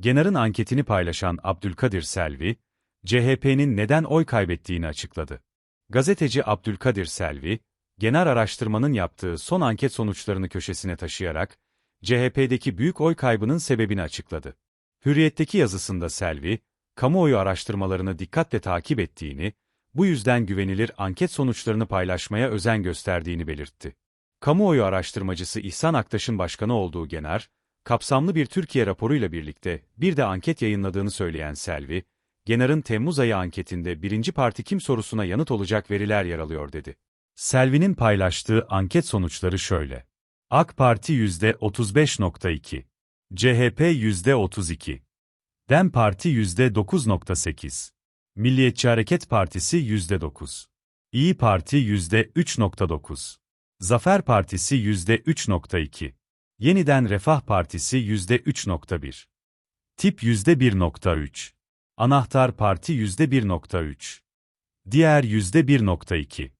Genar'ın anketini paylaşan Abdülkadir Selvi, CHP'nin neden oy kaybettiğini açıkladı. Gazeteci Abdülkadir Selvi, Genar araştırmanın yaptığı son anket sonuçlarını köşesine taşıyarak, CHP'deki büyük oy kaybının sebebini açıkladı. Hürriyet'teki yazısında Selvi, kamuoyu araştırmalarını dikkatle takip ettiğini, bu yüzden güvenilir anket sonuçlarını paylaşmaya özen gösterdiğini belirtti. Kamuoyu araştırmacısı İhsan Aktaş'ın başkanı olduğu Genar, kapsamlı bir Türkiye raporuyla birlikte bir de anket yayınladığını söyleyen Selvi, Genar'ın Temmuz ayı anketinde birinci parti kim sorusuna yanıt olacak veriler yer alıyor dedi. Selvi'nin paylaştığı anket sonuçları şöyle. AK Parti %35.2, CHP %32, DEM Parti %9.8, Milliyetçi Hareket Partisi %9, İyi Parti %3.9, Zafer Partisi %3.2, Yeniden Refah Partisi %3.1, Tip %1.3, Anahtar Parti %1.3, Diğer %1.2,